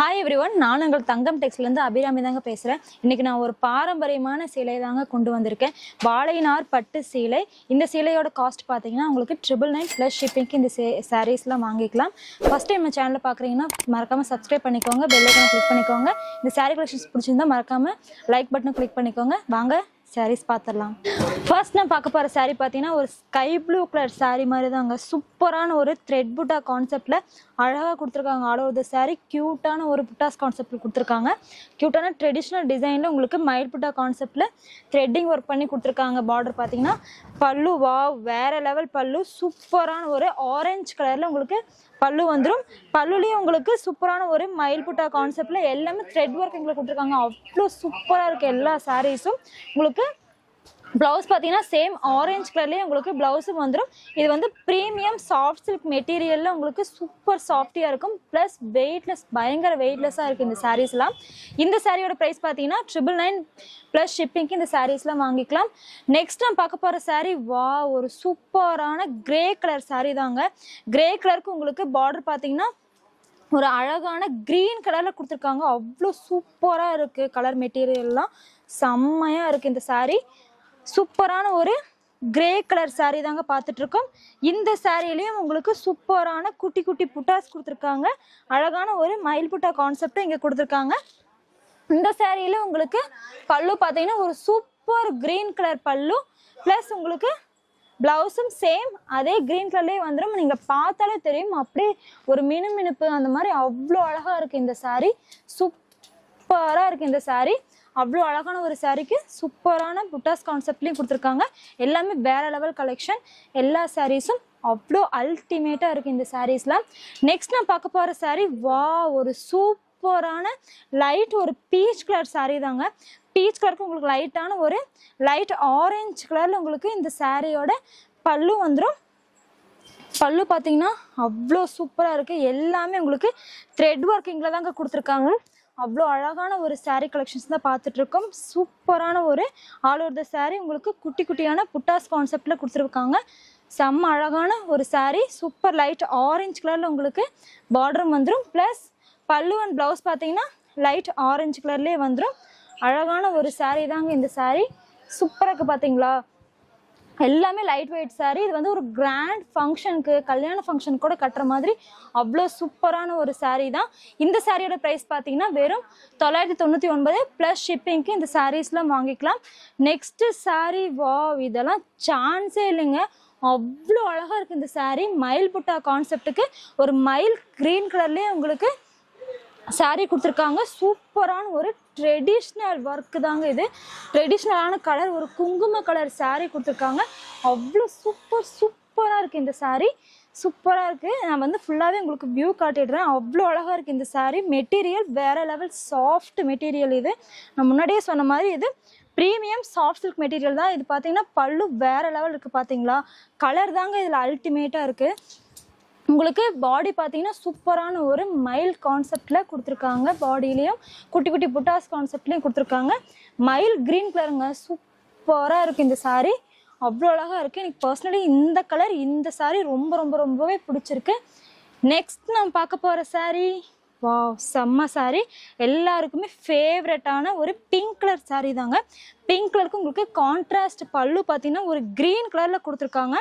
Hi every one நான் உங்கள் தங்கம் டெக்ஸ்ட்லேருந்து அபிராமி தாங்க பேசுகிறேன் இன்றைக்கி நான் ஒரு பாரம்பரியமான சேலை தாங்க கொண்டு வந்திருக்கேன். வாழைநார் பட்டு சேலை. இந்த சேலையோட காஸ்ட் பார்த்தீங்கன்னா உங்களுக்கு ட்ரிபிள் நைன் ப்ளஸ் ஷிப்பிங்க்கு இந்த சே சாரீஸ்லாம் வாங்கிக்கலாம். ஃபஸ்ட் டைம் நம்ம சேனலில் பார்க்குறீங்கன்னா மறக்காமல் சப்ஸ்கிரைப் பண்ணிக்கோங்க பெல்லைக்கான கிளிக் பண்ணிக்கோங்க. இந்த சாரீ கலெக்ஷன்ஸ் பிடிச்சிருந்தா மறக்காமல் லைக் பட்டனை கிளிக் பண்ணிக்கோங்க. வாங்க சாரீஸ் பார்த்துடலாம் ஃபர்ஸ்ட் நான் பார்க்க போகிற சாரீ பார்த்தீங்கன்னா ஒரு ஸ்கை ப்ளூ கலர் சாரீ மாதிரி தாங்க சூப்பரான ஒரு த்ரெட் புட்டா கான்செப்டில் அழகாக கொடுத்துருக்காங்க. ஆல் ஓவர் த சாரீ க்யூட்டான ஒரு புட்டாஸ் கான்செப்டில் கொடுத்துருக்காங்க. க்யூட்டான ட்ரெடிஷ்னல் டிசைனில் உங்களுக்கு மயில் புட்டா கான்செப்டில் த்ரெட்டிங் ஒர்க் பண்ணி கொடுத்துருக்காங்க. பார்டர் பார்த்தீங்கன்னா பல்லு வா வேற லெவல் பல்லு. சூப்பரான ஒரு ஆரஞ்சு கலரில் உங்களுக்கு பல்லு வந்துடும் பல்லுலேயும் உங்களுக்கு சூப்பரான ஒரு மயில் புட்டா கான்செப்டில் எல்லாமே த்ரெட் ஒர்க் எங்களுக்கு கொடுத்துருக்காங்க. அவ்வளோ சூப்பராக இருக்குது எல்லா சாரீஸும் உங்களுக்கு ப்ளவுஸ் பார்த்தீங்கன்னா சேம் ஆரஞ்ச் கலர்லேயே உங்களுக்கு ப்ளவுஸும் வந்துடும் இது வந்து ப்ரீமியம் சாஃப்ட் சில்க் மெட்டீரியலில் உங்களுக்கு சூப்பர் சாஃப்டியாக இருக்கும். ப்ளஸ் வெயிட்லெஸ் பயங்கர வெயிட்லெஸ்ஸாக இருக்குது இந்த சாரீஸ்லாம் இந்த சாரியோட ப்ரைஸ் பார்த்தீங்கன்னா ட்ரிபிள் நைன் ப்ளஸ் ஷிப்பிங்க்கு இந்த சாரீஸ்லாம் வாங்கிக்கலாம். நெக்ஸ்ட் நான் பார்க்க போகிற சாரீ வா ஒரு சூப்பரான கிரே கலர் சாரீ தாங்க. கிரே கலருக்கு உங்களுக்கு பார்டர் பார்த்தீங்கன்னா ஒரு அழகான க்ரீன் கலரில் கொடுத்துருக்காங்க. அவ்வளோ சூப்பராக இருக்குது கலர் மெட்டீரியல்லாம் செம்மையாக இருக்குது இந்த சாரீ சூப்பரான ஒரு கிரே கலர் சாரீ தாங்க பார்த்துட்டு இருக்கோம் இந்த சாரிலையும் உங்களுக்கு சூப்பரான குட்டி குட்டி புட்டாஸ் கொடுத்துருக்காங்க. அழகான ஒரு மயில் புட்டா கான்செப்டும் இங்கே கொடுத்துருக்காங்க. இந்த சாரியில உங்களுக்கு பல்லு பார்த்தீங்கன்னா ஒரு super green colour pallu plus உங்களுக்கு ப்ளவுஸும் சேம் அதே க்ரீன் கலர்லேயே வந்துடும் நீங்கள் பார்த்தாலே தெரியும். அப்படியே ஒரு மினுமினுப்பு அந்த மாதிரி அவ்வளோ அழகாக இருக்குது இந்த saree. சூப்பராக இருக்குது இந்த சாரீ அவ்வளோ அழகான ஒரு சாரீக்கு சூப்பரான புட்டாஸ் கான்செப்ட்லேயும் கொடுத்துருக்காங்க. எல்லாமே வேற லெவல் கலெக்ஷன் எல்லா சாரீஸும் அவ்வளோ அல்டிமேட்டாக இருக்குது இந்த சாரீஸ்லாம் நெக்ஸ்ட் நான் பார்க்க போகிற சாரீ வா ஒரு சூப்பரான லைட் ஒரு பீச் கலர் சாரீ தாங்க. பீச் கலருக்கு உங்களுக்கு லைட்டான ஒரு லைட் ஆரஞ்சு கலரில் உங்களுக்கு இந்த சாரியோட பல்லு வந்துடும் பல்லு பார்த்தீங்கன்னா அவ்வளோ சூப்பராக இருக்குது எல்லாமே உங்களுக்கு த்ரெட் ஒர்க்கிங்கில் தாங்க கொடுத்துருக்காங்க. அவ்வளோ அழகான ஒரு சாரீ கலெக்ஷன்ஸ் தான் பார்த்துட்டு இருக்கோம் சூப்பரான ஒரு ஆல் ஓவர் த சாரீ உங்களுக்கு குட்டி குட்டியான புட்டாஸ் கான்செப்டில் கொடுத்துருக்காங்க. செம்ம அழகான ஒரு சாரீ சூப்பர் லைட் ஆரஞ்சு கலரில் உங்களுக்கு பார்டரும் வந்துடும் ப்ளஸ் பல்லு அண்ட் ப்ளவுஸ் பார்த்தீங்கன்னா லைட் ஆரஞ்சு கலர்லேயே வந்துடும் அழகான ஒரு சாரீ தாங்க இந்த சாரீ சூப்பராக இருக்குது பார்த்தீங்களா? எல்லாமே லைட் வெயிட் சாரீ இது வந்து ஒரு கிராண்ட் ஃபங்க்ஷனுக்கு கல்யாண ஃபங்க்ஷனுக்கு கூட கட்டுற மாதிரி அவ்வளோ சூப்பரான ஒரு சாரீ தான். இந்த சாரியோட ப்ரைஸ் பார்த்தீங்கன்னா வெறும் தொள்ளாயிரத்தி தொண்ணூற்றி ஒன்பது ப்ளஸ் ஷிப்பிங்க்கு இந்த சாரீஸ்லாம் வாங்கிக்கலாம். நெக்ஸ்ட்டு சாரீ வா இதெல்லாம் சான்ஸே இல்லைங்க. அவ்வளோ அழகாக இருக்குது இந்த சாரீ மயில் புட்டா கான்செப்ட்டுக்கு ஒரு மயில் க்ரீன் கலர்லேயே உங்களுக்கு சாரீ கொடுத்துருக்காங்க. சூப்பரான ஒரு ட்ரெடிஷ்னல் ஒர்க்கு தாங்க இது. ட்ரெடிஷ்னலான கலர் ஒரு குங்கும கலர் சாரீ கொடுத்துருக்காங்க. அவ்வளோ சூப்பர் சூப்பராக இருக்குது இந்த சாரீ சூப்பராக இருக்குது நான் வந்து ஃபுல்லாகவே உங்களுக்கு வியூ காட்டிடுறேன். அவ்வளோ அழகாக இருக்குது இந்த சாரீ மெட்டீரியல் வேறு லெவல் சாஃப்ட் மெட்டீரியல் இது. நான் முன்னாடியே சொன்ன மாதிரி இது ப்ரீமியம் சாஃப்ட் சில்க் மெட்டீரியல் தான். இது பார்த்தீங்கன்னா பல்லு வேறு லெவல் இருக்குது பார்த்தீங்களா கலர் தாங்க இதில் அல்டிமேட்டாக இருக்குது உங்களுக்கு பாடி பார்த்தீங்கன்னா சூப்பரான ஒரு மைல் கான்செப்டில் கொடுத்துருக்காங்க. பாடியிலையும் குட்டி குட்டி புட்டாஸ் கான்செப்ட்லேயும் கொடுத்துருக்காங்க. மைல் க்ரீன் கலருங்க சூப்பராக இருக்குது இந்த சாரீ அவ்வளோ அழகாக இருக்குது எனக்கு பர்சனலி இந்த கலர் இந்த சாரீ ரொம்ப ரொம்ப ரொம்பவே பிடிச்சிருக்கு. நெக்ஸ்ட் நான் பார்க்க போகிற சாரீ வா செம்ம சாரீ எல்லாருக்குமே ஃபேவரட்டான ஒரு பிங்க் கலர் சாரீ தாங்க. பிங்க் கலருக்கு உங்களுக்கு கான்ட்ராஸ்ட் பல்லு பார்த்தீங்கன்னா ஒரு க்ரீன் கலரில் கொடுத்துருக்காங்க.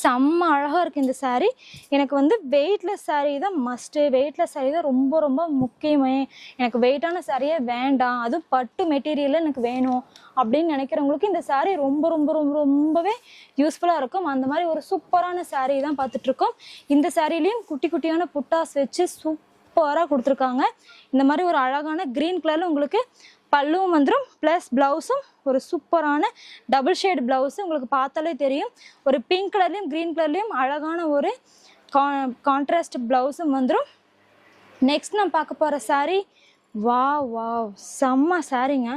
செம்ம அழகாக இருக்குது இந்த சாரீ எனக்கு வந்து வெயிட்லெஸ் சாரீ தான் மஸ்ட்டு வெயிட்லெஸ் சாரீ தான் ரொம்ப ரொம்ப முக்கியமே. எனக்கு வெயிட்டான சாரியே வேண்டாம். அதுவும் பட்டு மெட்டீரியலில் எனக்கு வேணும் அப்படின்னு நினைக்கிறவங்களுக்கு இந்த சாரீ ரொம்ப ரொம்ப ரொம்ப ரொம்பவே யூஸ்ஃபுல்லாக இருக்கும். அந்த மாதிரி ஒரு சூப்பரான சாரீ தான் பார்த்துட்ருக்கோம். இந்த சாரிலையும் குட்டி குட்டியான புட்டாஸ் வச்சு சூப்பராக கொடுத்துருக்காங்க. இந்த மாதிரி ஒரு அழகான க்ரீன் கலரில் உங்களுக்கு பல்லுவும் வந்துடும் ப்ளஸ் ப்ளவுஸும் ஒரு சூப்பரான டபுள் ஷேட் ப்ளவுஸு உங்களுக்கு பார்த்தாலே தெரியும். ஒரு பிங்க் கலர்லேயும் க்ரீன் கலர்லேயும் அழகான ஒரு கா கான்ட்ராஸ்ட் ப்ளவுஸும் வந்துடும் நெக்ஸ்ட் நான் பார்க்க போகிற சாரீ வா வா செம்ம சாரீங்க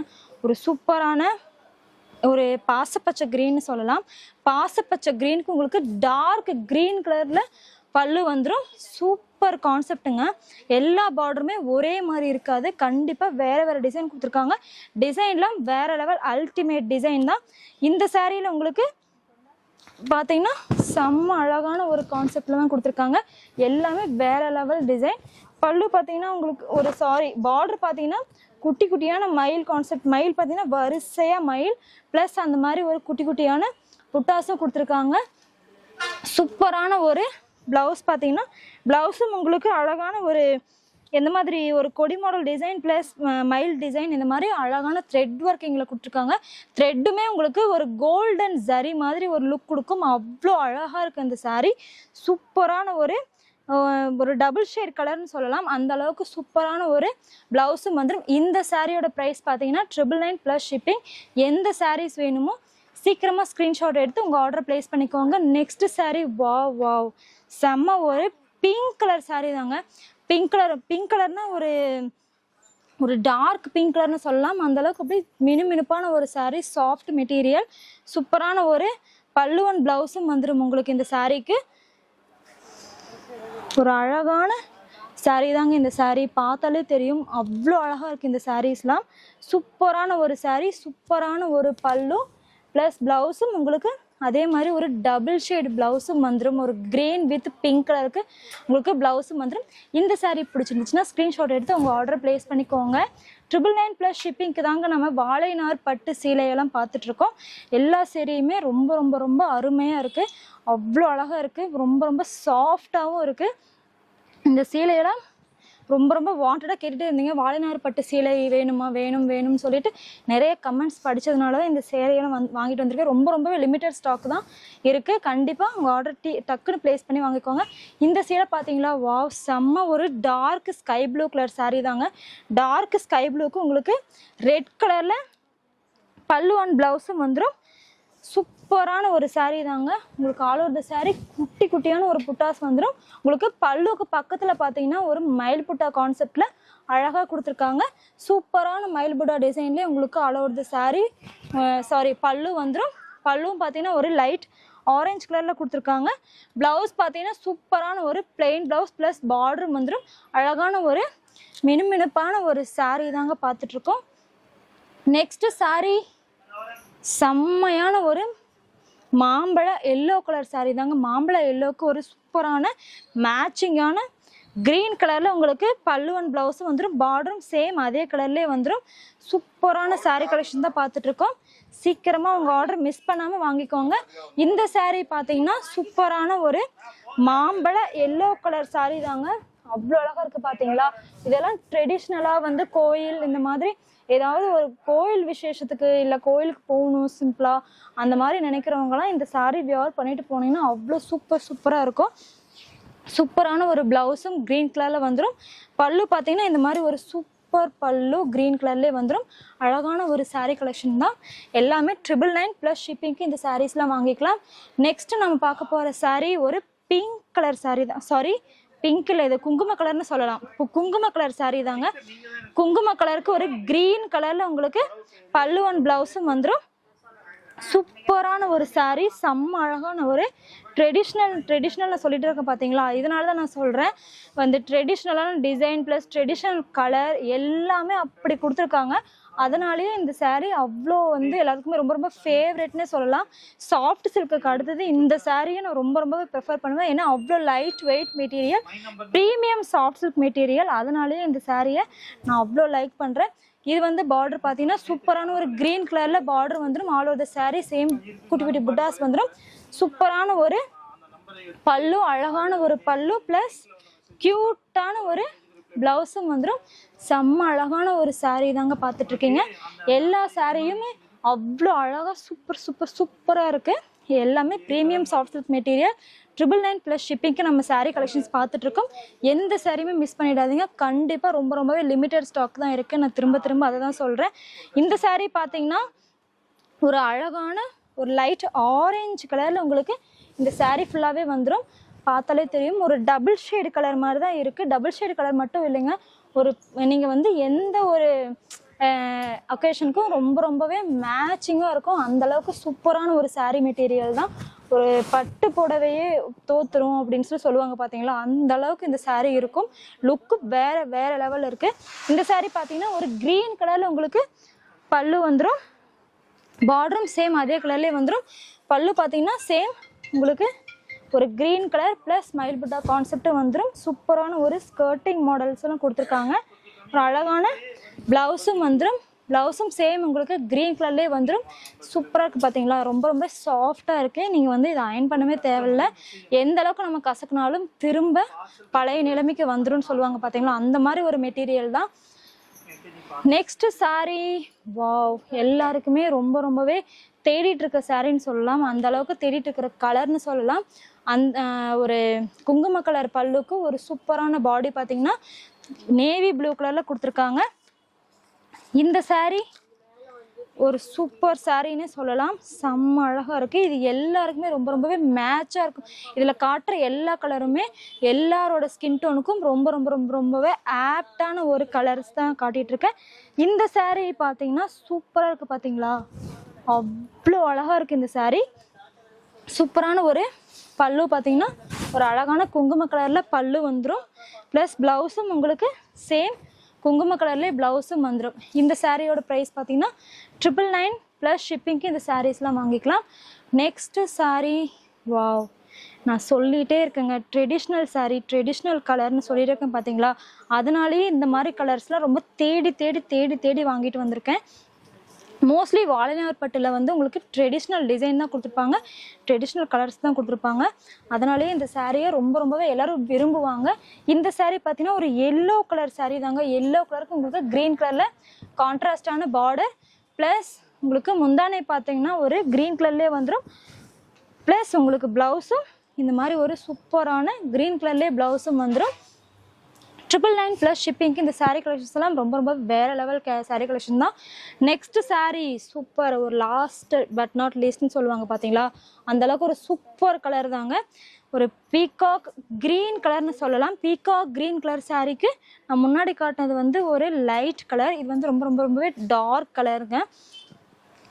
ஒரு சூப்பரான ஒரு பாசப்பச்சை க்ரீன்னு சொல்லலாம். பாசப்பச்சை க்ரீனுக்கு உங்களுக்கு டார்க் க்ரீன் கலரில் பல்லு வந்துடும் சூப்பர் கான்செப்ட்டுங்க எல்லா பார்டருமே ஒரே மாதிரி இருக்காது. கண்டிப்பாக வேறு வேறு டிசைன் கொடுத்துருக்காங்க. டிசைன்லாம் வேறு லெவல் அல்டிமேட் டிசைன் தான். இந்த சேரீயில் உங்களுக்கு பார்த்தீங்கன்னா செம்ம அழகான ஒரு கான்செப்டில் தான் கொடுத்துருக்காங்க. எல்லாமே வேற லெவல் டிசைன் பல்லு பார்த்தீங்கன்னா உங்களுக்கு ஒரு சாரி பார்டர் பார்த்தீங்கன்னா குட்டி குட்டியான மயில் கான்செப்ட் மயில் பார்த்தீங்கன்னா வரிசையாக மயில் ப்ளஸ் அந்த மாதிரி ஒரு குட்டி குட்டியான புட்டாஸும் கொடுத்துருக்காங்க. சூப்பரான ஒரு ப்ளவுஸ் பார்த்தீங்கன்னா ப்ளவுஸும் உங்களுக்கு அழகான ஒரு எந்த மாதிரி ஒரு கொடி மாடல் டிசைன் ப்ளஸ் மைல் டிசைன் இந்த மாதிரி அழகான த்ரெட் ஒர்க்கிங்கில் கொடுத்துருக்காங்க. த்ரெட்டுமே உங்களுக்கு ஒரு கோல்டன் ஜரி மாதிரி ஒரு லுக் கொடுக்கும். அவ்வளோ அழகாக இருக்குது இந்த சாரீ சூப்பரான ஒரு ஒரு டபுள் ஷேட் கலர்னு சொல்லலாம். அந்த அளவுக்கு சூப்பரான ஒரு ப்ளவுஸும் வந்துடும் இந்த சாரியோட ப்ரைஸ் பார்த்தீங்கன்னா ட்ரிபிள் நைன் ப்ளஸ் ஷிப்பிங் எந்த சாரீஸ் வேணுமோ சீக்கிரமாக ஸ்க்ரீன்ஷாட் எடுத்து உங்கள் ஆர்டர் ப்ளேஸ் பண்ணிக்கோங்க. நெக்ஸ்ட்டு சாரீ வாவ் வாவ் செம்ம ஒரு பிங்க் கலர் சாரீ தாங்க. பிங்க் கலர் பிங்க் கலர்னால் ஒரு ஒரு டார்க் பிங்க் கலர்னு சொல்லலாம். அந்தளவுக்கு அப்படி அப்படியே மினுமினுப்பான ஒரு சாரீ சாஃப்ட் மெட்டீரியல் சூப்பரான ஒரு பல்லுவன் ப்ளவுஸும் வந்துடும் உங்களுக்கு இந்த சாரீக்கு ஒரு அழகான சாரீ தாங்க இந்த சாரீ பார்த்தாலே தெரியும் அவ்வளோ அழகாக இருக்குது இந்த சாரீஸ்லாம் சூப்பரான ஒரு சாரீ சூப்பரான ஒரு பல்லும் ப்ளஸ் ப்ளவுஸும் உங்களுக்கு அதே மாதிரி ஒரு டபுள் ஷேட் ப்ளவுஸும் வந்துடும் ஒரு கிரீன் வித் பிங்க் கலருக்கு உங்களுக்கு ப்ளவுஸும் வந்துடும் இந்த சாரீ பிடிச்சிருந்துச்சுன்னா ஸ்க்ரீன்ஷாட் எடுத்து உங்கள் ஆர்டர் ப்ளேஸ் பண்ணிக்கோங்க. ட்ரிபிள் நைன் ப்ளஸ் ஷிப்பிங்க்கு தாங்க நம்ம வாழைநார் பட்டு சீலையெல்லாம் பார்த்துட்ருக்கோம். எல்லா சேரீயுமே ரொம்ப ரொம்ப ரொம்ப அருமையாக இருக்குது அவ்வளோ அழகாக இருக்குது ரொம்ப ரொம்ப சாஃப்டாகவும் இருக்குது இந்த சீலையெல்லாம் ரொம்ப ரொம்ப வாண்டடாக கேட்டுகிட்டே இருந்தீங்க. வாழைநார் பட்டு சீலை வேணுமா? வேணும் வேணும்னு சொல்லிட்டு நிறைய கமெண்ட்ஸ் படித்ததுனால தான் இந்த சேலையெல்லாம் வந் வாங்கிட்டு வந்திருக்கேன். ரொம்ப ரொம்பவே லிமிட்டட் ஸ்டாக் தான் இருக்குது கண்டிப்பாக உங்கள் ஆர்டர் டி டக்குன்னு ப்ளேஸ் பண்ணி வாங்கிக்கோங்க. இந்த சீலை பார்த்தீங்களா வா செம்ம ஒரு dark sky blue colour sari தாங்க. டார்க் ஸ்கை ப்ளூக்கு உங்களுக்கு ரெட் கலரில் பல்லு அண்ட் ப்ளவுஸும் வந்துடும் சூப்பரான ஒரு சாரீ தாங்க. உங்களுக்கு ஆல் ஓவர் த சாரீ குட்டி குட்டியான ஒரு புட்டாஸ் வந்துடும் உங்களுக்கு பல்லுக்கு பக்கத்தில் பார்த்தீங்கன்னா ஒரு மயில் புட்டா கான்செப்டில் அழகாக கொடுத்துருக்காங்க. சூப்பரான மயில் புட்டா டிசைன்லேயே உங்களுக்கு all over the sari sorry pallu வந்துடும் பல்லுவும் பார்த்தீங்கன்னா ஒரு லைட் ஆரஞ்சு கலரில் கொடுத்துருக்காங்க. ப்ளவுஸ் பார்த்தீங்கன்னா சூப்பரான ஒரு பிளெயின் ப்ளவுஸ் ப்ளஸ் பார்டரும் வந்துடும் அழகான ஒரு மினுமினுப்பான ஒரு சாரீ தாங்க பார்த்துட்ருக்கோம் நெக்ஸ்ட்டு சாரீ செம்மையான ஒரு மாம்பழ எல்லோ கலர் சாரீ தாங்க. மாம்பழ எல்லோவுக்கு ஒரு சூப்பரான மேட்சிங்கான க்ரீன் கலரில் உங்களுக்கு பல்லுவன் ப்ளவுஸும் வந்துடும் பார்டரும் சேம் அதே கலர்லேயே வந்துடும் சூப்பரான சாரீ கலெக்ஷன் தான் பார்த்துட்ருக்கோம் சீக்கிரமாக உங்கள் ஆர்டர் மிஸ் பண்ணாமல் வாங்கிக்கோங்க. இந்த சாரீ பார்த்தீங்கன்னா சூப்பரான ஒரு மாம்பழ எல்லோ கலர் சாரீ தாங்க. அவ்வளோ அழகாக இருக்குது பார்த்தீங்களா? இதெல்லாம் ட்ரெடிஷ்னலாக வந்து கோயில் இந்த மாதிரி ஏதாவது ஒரு கோயில் விசேஷத்துக்கு இல்லை கோயிலுக்கு போகணும் சிம்பிளாக அந்த மாதிரி நினைக்கிறவங்கலாம் இந்த சாரீ வியர் பண்ணிட்டு போனீங்கன்னா அவ்வளோ சூப்பர் சூப்பராக இருக்கும். சூப்பரான ஒரு ப்ளவுஸும் க்ரீன் கலரில் வந்துடும் பல்லு பார்த்தீங்கன்னா இந்த மாதிரி ஒரு சூப்பர் பல்லு க்ரீன் கலர்லேயே வந்துடும் அழகான ஒரு சாரீ கலெக்ஷன் தான். எல்லாமே ட்ரிபிள் நைன் ப்ளஸ் ஷிப்பிங்க்கு இந்த சாரீஸ்லாம் வாங்கிக்கலாம். நெக்ஸ்ட்டு நம்ம பார்க்க போகிற சாரீ ஒரு பிங்க் கலர் சாரீ தான். சாரி பிங்க் இல்லை இது குங்கும கலர்னு சொல்லலாம். குங்கும கலர் saree தாங்க. குங்கும கலருக்கு ஒரு க்ரீன் கலரில் உங்களுக்கு பல்லு ஒன் ப்ளவுஸும் வந்துடும் சூப்பரான ஒரு saree செம்ம அழகான ஒரு ட்ரெடிஷ்னல் ட்ரெடிஷ்னல் சொல்லிட்டு இருக்கேன் பார்த்தீங்களா இதனால தான் நான் சொல்கிறேன் வந்து ட்ரெடிஷ்னலான டிசைன் ப்ளஸ் ட்ரெடிஷ்னல் கலர் எல்லாமே அப்படி கொடுத்துருக்காங்க. அதனாலேயே இந்த சாரீ அவ்வளோ வந்து எல்லாத்துக்குமே ரொம்ப ரொம்ப ஃபேவரெட்னே சொல்லலாம். சாஃப்ட் சில்க்குக்கு அடுத்தது இந்த சாரியை நான் ரொம்ப ரொம்பவே ப்ரிஃபர் பண்ணுவேன். ஏன்னா அவ்வளோ light weight material premium soft silk material அதனாலேயே இந்த சாரியை நான் அவ்வளோ லைக் பண்ணுறேன் இது வந்து பார்டர் பார்த்தீங்கன்னா சூப்பரான ஒரு க்ரீன் கலரில் பார்டர் வந்துடும் all over the sari same குட்டி குட்டி புட்டாஸ் வந்துடும் சூப்பரான ஒரு பல்லு அழகான ஒரு பல்லு ப்ளஸ் க்யூட்டான ஒரு ப்ளவுஸும் வந்துடும் செம்ம அழகான ஒரு சாரீ தாங்க பார்த்துட்ருக்கீங்க. எல்லா சாரியுமே அவ்வளோ அழகாக சூப்பர் சூப்பர் சூப்பராக இருக்குது எல்லாமே premium soft silk material triple nine plus ஷிப்பிங்க்கு நம்ம சாரீ கலெக்ஷன்ஸ் பார்த்துட்ருக்கோம். எந்த சாரியுமே மிஸ் பண்ணிடாதீங்க. கண்டிப்பாக ரொம்ப ரொம்பவே லிமிட்டட் ஸ்டாக் தான் இருக்குது நான் திரும்ப திரும்ப அதை தான் சொல்கிறேன் இந்த சாரீ பார்த்தீங்கன்னா ஒரு அழகான ஒரு லைட் ஆரஞ்சு கலரில் உங்களுக்கு இந்த சாரீ ஃபுல்லாகவே வந்துடும் பார்த்தாலே தெரியும். ஒரு டபுள் ஷேடு கலர் மாதிரி தான் இருக்குது டபுள் ஷேடு கலர் மட்டும் இல்லைங்க. ஒரு நீங்கள் வந்து எந்த ஒரு அக்கேஷனுக்கும் ரொம்ப ரொம்பவே மேட்சிங்காக இருக்கும். அந்தளவுக்கு சூப்பரான ஒரு சாரீ மெட்டீரியல் தான். ஒரு பட்டு புடவையே தோத்துரும் அப்படின்னு சொல்லி சொல்லுவாங்க பார்த்தீங்களா அந்த அளவுக்கு இந்த சாரீ இருக்கும். லுக்கு வேற வேற லெவலில் இருக்குது இந்த சாரீ பார்த்தீங்கன்னா ஒரு க்ரீன் கலரில் உங்களுக்கு பல்லு வந்துடும் பார்டரும் சேம் அதே கலர்லேயே வந்துடும் பல்லு பார்த்தீங்கன்னா சேம் உங்களுக்கு ஒரு க்ரீன் கலர் ப்ளஸ் மயில் புட்டா கான்செப்ட் வந்துடும் சூப்பரான ஒரு ஸ்கர்ட்டிங் மாடல்ஸ்லாம் கொடுத்துருக்காங்க. ஒரு அழகான ப்ளவுஸும் வந்துடும் ப்ளவுஸும் சேம் உங்களுக்கு க்ரீன் கலர்லேயே வந்துடும் சூப்பராக இருக்குது பார்த்தீங்களா ரொம்ப ரொம்ப சாஃப்டாக இருக்குது நீங்கள் வந்து இதை அயன் பண்ணவே தேவையில்ல. எந்த அளவுக்கு நம்ம கசக்குனாலும் திரும்ப பழைய நிலைமைக்கு வந்துடும் சொல்லுவாங்க பார்த்தீங்களா அந்த மாதிரி ஒரு மெட்டீரியல் தான். Next saree. வாவ் எல்லாருக்குமே ரொம்ப ரொம்பவே தேடிட்டு இருக்க சாரின்னு சொல்லலாம். அந்த அளவுக்கு தேடிட்டு இருக்கிற கலர்னு சொல்லலாம். அந்த ஒரு குங்கும கலர் பல்லுக்கு ஒரு சூப்பரான பாடி பார்த்தீங்கன்னா நேவி ப்ளூ கலரில் கொடுத்துருக்காங்க. இந்த சாரீ ஒரு சூப்பர் சாரின்னு சொல்லலாம். செம்ம அழகாக இருக்குது இது எல்லாருக்குமே ரொம்ப ரொம்பவே மேட்சாக இருக்கும். இதில் காட்டுற எல்லா கலருமே எல்லாரோட ஸ்கின் டோனுக்கும் ரொம்ப ரொம்ப ரொம்ப ரொம்பவே ஆப்டான ஒரு கலர்ஸ் தான் காட்டிகிட்ருக்கேன் இந்த சாரீ பார்த்தீங்கன்னா சூப்பராக இருக்குது பார்த்தீங்களா அவ்வளோ அழகாக இருக்குது இந்த சாரீ சூப்பரான ஒரு பல்லு பார்த்தீங்கன்னா ஒரு அழகான குங்கும கலரில் பல்லு வந்துடும் ப்ளஸ் ப்ளவுஸும் உங்களுக்கு சேம் குங்கும கலர்லேயே ப்ளவுஸும் வந்துடும் இந்த சாரியோட ப்ரைஸ் பார்த்தீங்கன்னா ட்ரிபிள் நைன் ப்ளஸ் ஷிப்பிங்க்கு இந்த சாரீஸ்லாம் வாங்கிக்கலாம். நெக்ஸ்ட்டு saree வாவ் நான் சொல்லிகிட்டே இருக்கேங்க. ட்ரெடிஷ்னல் சாரீ ட்ரெடிஷ்னல் கலர்னு சொல்லியிருக்கேன் பார்த்தீங்களா? அதனாலேயே இந்த மாதிரி கலர்ஸ்லாம் ரொம்ப தேடி தேடி தேடி தேடி வாங்கிட்டு வந்திருக்கேன். மோஸ்ட்லி வாழைநார் பட்டில் வந்து உங்களுக்கு ட்ரெடிஷ்னல் டிசைன் தான் கொடுத்துருப்பாங்க. ட்ரெடிஷ்னல் கலர்ஸ் தான் கொடுத்துருப்பாங்க. அதனாலேயே இந்த சாரியை ரொம்ப ரொம்பவே எல்லோரும் விரும்புவாங்க. இந்த சாரீ பார்த்தீங்கன்னா ஒரு எல்லோ கலர் சாரீ தாங்க. எல்லோ கலருக்கு உங்களுக்கு க்ரீன் கலரில் கான்ட்ராஸ்டான பார்டர் ப்ளஸ் உங்களுக்கு முந்தானை பார்த்தீங்கன்னா ஒரு க்ரீன் கலர்லேயே வந்துடும் ப்ளஸ் உங்களுக்கு ப்ளவுஸும் இந்த மாதிரி ஒரு சூப்பரான க்ரீன் கலர்லேயே ப்ளவுஸும் வந்துடும் ட்ரிபிள் நைன் ப்ளஸ் ஷிப்பிங்க்கு இந்த சாரீ கலெக்ஷன்ஸ் எல்லாம் ரொம்ப ரொம்ப வேறு லெவல் கே சாரீ கலெக்ஷன் தான். நெக்ஸ்ட் சாரீ சூப்பர் ஒரு லாஸ்ட் பட் நாட் லீஸ்ட்னு சொல்லுவாங்க பார்த்தீங்களா அந்த அளவுக்கு ஒரு சூப்பர் கலர் தாங்க. ஒரு பீகாக் க்ரீன் கலர்னு சொல்லலாம். பீகாக் க்ரீன் கலர் சாரீக்கு நான் முன்னாடி காட்டினது வந்து ஒரு லைட் கலர் இது வந்து ரொம்ப ரொம்ப ரொம்பவே டார்க் கலருங்க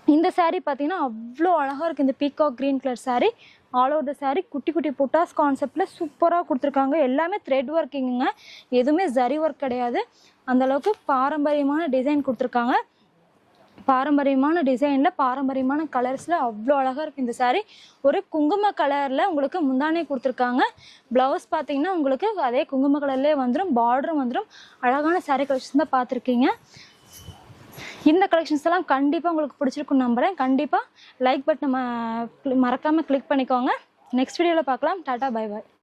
இந்த சாரீ பார்த்தீங்கன்னா அவ்வளோ அழகாக இருக்குது இந்த peacock green colour sari all over the saree குட்டி குட்டி புட்டாஸ் கான்செப்டில் சூப்பராக கொடுத்துருக்காங்க. எல்லாமே த்ரெட் ஒர்க்கிங்குங்க எதுவுமே ஜரி ஒர்க் கிடையாது. அந்தளவுக்கு பாரம்பரியமான டிசைன் கொடுத்துருக்காங்க. பாரம்பரியமான டிசைனில் பாரம்பரியமான கலர்ஸில் அவ்வளோ அழகாக இருக்குது இந்த சாரீ ஒரு குங்கும கலரில் உங்களுக்கு முந்தானே கொடுத்துருக்காங்க. ப்ளவுஸ் பார்த்தீங்கன்னா உங்களுக்கு அதே குங்கும கலர்லேயே வந்துடும் பார்டரும் வந்துடும் அழகான சாரீ கலெக்ஷன் தான் பார்த்துருக்கீங்க இந்த கலெக்ஷன்ஸ் எல்லாம் கண்டிப்பாக உங்களுக்கு பிடிச்சிருக்கும் நம்புகிறேன் கண்டிப்பாக லைக் பட்டன் மறக்காமல் கிளிக் பண்ணிக்கோங்க. நெக்ஸ்ட் வீடியோவில் பார்க்கலாம். Tata bye bye